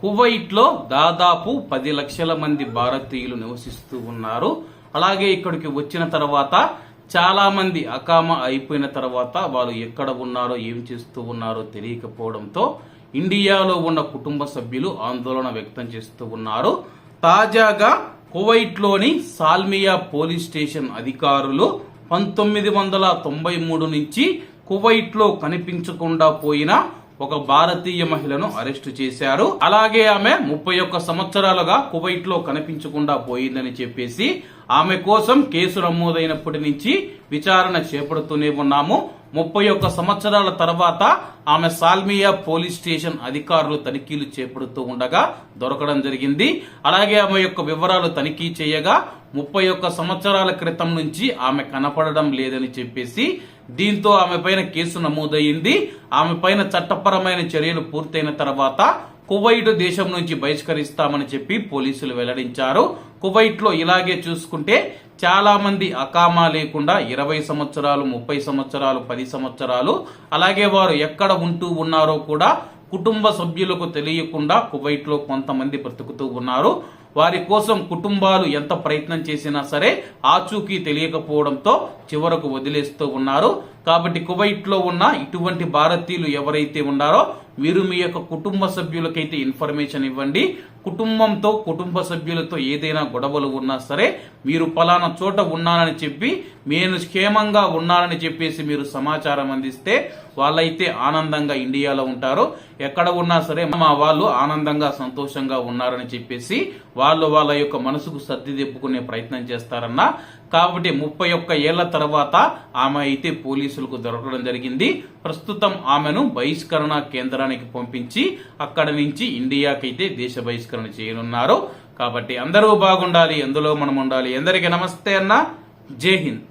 కువైట్లో దాదాపు పది లక్షల మంది భారతీయులు నివసిస్తూ ఉన్నారు. అలాగే ఇక్కడికి వచ్చిన తర్వాత చాలా మంది అకామ అయిపోయిన తర్వాత వాళ్ళు ఎక్కడ ఉన్నారో ఏం చేస్తూ ఉన్నారో తెలియకపోవడంతో ఇండియాలో ఉన్న కుటుంబ సభ్యులు ఆందోళన వ్యక్తం చేస్తూ ఉన్నారు. తాజాగా కువైట్లోని సాల్మియా పోలీస్ స్టేషన్ అధికారులు పంతొమ్మిది వందల తొంభై మూడు నుంచి కువైట్లో కనిపించకుండా పోయిన ఒక భారతీయ మహిళను అరెస్టు చేశారు. అలాగే ఆమె ముప్పై ఒక్క సంవత్సరాలుగా కువైట్లో కనిపించకుండా పోయిందని చెప్పేసి ఆమె కోసం కేసు నమోదైనప్పటి నుంచి విచారణ చేపడుతూనే ఉన్నాము. ముప్పై ఒక్క సంవత్సరాల తర్వాత ఆమె సాల్మియా పోలీస్ స్టేషన్ అధికారులు తనిఖీలు చేపడుతూ ఉండగా దొరకడం జరిగింది. అలాగే ఆమె యొక్క వివరాలు తనిఖీ చేయగా ముప్పై ఒక్క సంవత్సరాల క్రితం నుంచి ఆమె కనపడడం లేదని చెప్పేసి దీంతో ఆమె పైన కేసు నమోదయ్యింది. ఆమె పైన చట్టపరమైన చర్యలు పూర్తయిన తర్వాత కువైట్ దేశం నుంచి బహిష్కరిస్తామని చెప్పి పోలీసులు వెల్లడించారు. కువైట్లో ఇలాగే చూసుకుంటే చాలా మంది అకామా లేకుండా ఇరవై సంవత్సరాలు ముప్పై సంవత్సరాలు పది సంవత్సరాలు అలాగే వారు ఎక్కడ ఉంటూ ఉన్నారో కూడా కుటుంబ సభ్యులకు తెలియకుండా కువైట్లో కొంతమంది బ్రతుకుతూ ఉన్నారు. వారి కోసం కుటుంబాలు ఎంత ప్రయత్నం చేసినా సరే ఆచూకీ తెలియకపోవడంతో చివరకు వదిలేస్తూ ఉన్నారు. కాబట్టి కువైట్లో ఉన్న ఇటువంటి భారతీయులు ఎవరైతే ఉన్నారో మీరు మీ యొక్క కుటుంబ సభ్యులకైతే ఇన్ఫర్మేషన్ ఇవ్వండి. కుటుంబంతో కుటుంబ సభ్యులతో ఏదైనా గొడవలు ఉన్నా సరే మీరు పలానా చోట ఉన్నానని చెప్పి నేను క్షేమంగా ఉన్నానని చెప్పేసి మీరు సమాచారం అందిస్తే వాళ్ళైతే ఆనందంగా ఇండియాలో ఉంటారు. ఎక్కడ ఉన్నా సరే మా వాళ్ళు ఆనందంగా సంతోషంగా ఉన్నారని చెప్పేసి వాళ్ళు వాళ్ళు వాళ్ళ యొక్క మనసుకు సర్ది తెప్పుకునే ప్రయత్నం చేస్తారన్న కాబట్టి ముప్పై ఒక్క ఏళ్ళ తర్వాత ఆమె అయితే పోలీసులకు దొరకడం జరిగింది. ప్రస్తుతం ఆమెను బహిష్కరణ కేంద్రానికి పంపించి అక్కడ నుంచి ఇండియాకైతే దేశ బహిష్కరణ చేయనున్నారు. కాబట్టి అందరూ బాగుండాలి ఎందులో మనం ఉండాలి. అందరికీ నమస్తే అన్న. జై హింద్.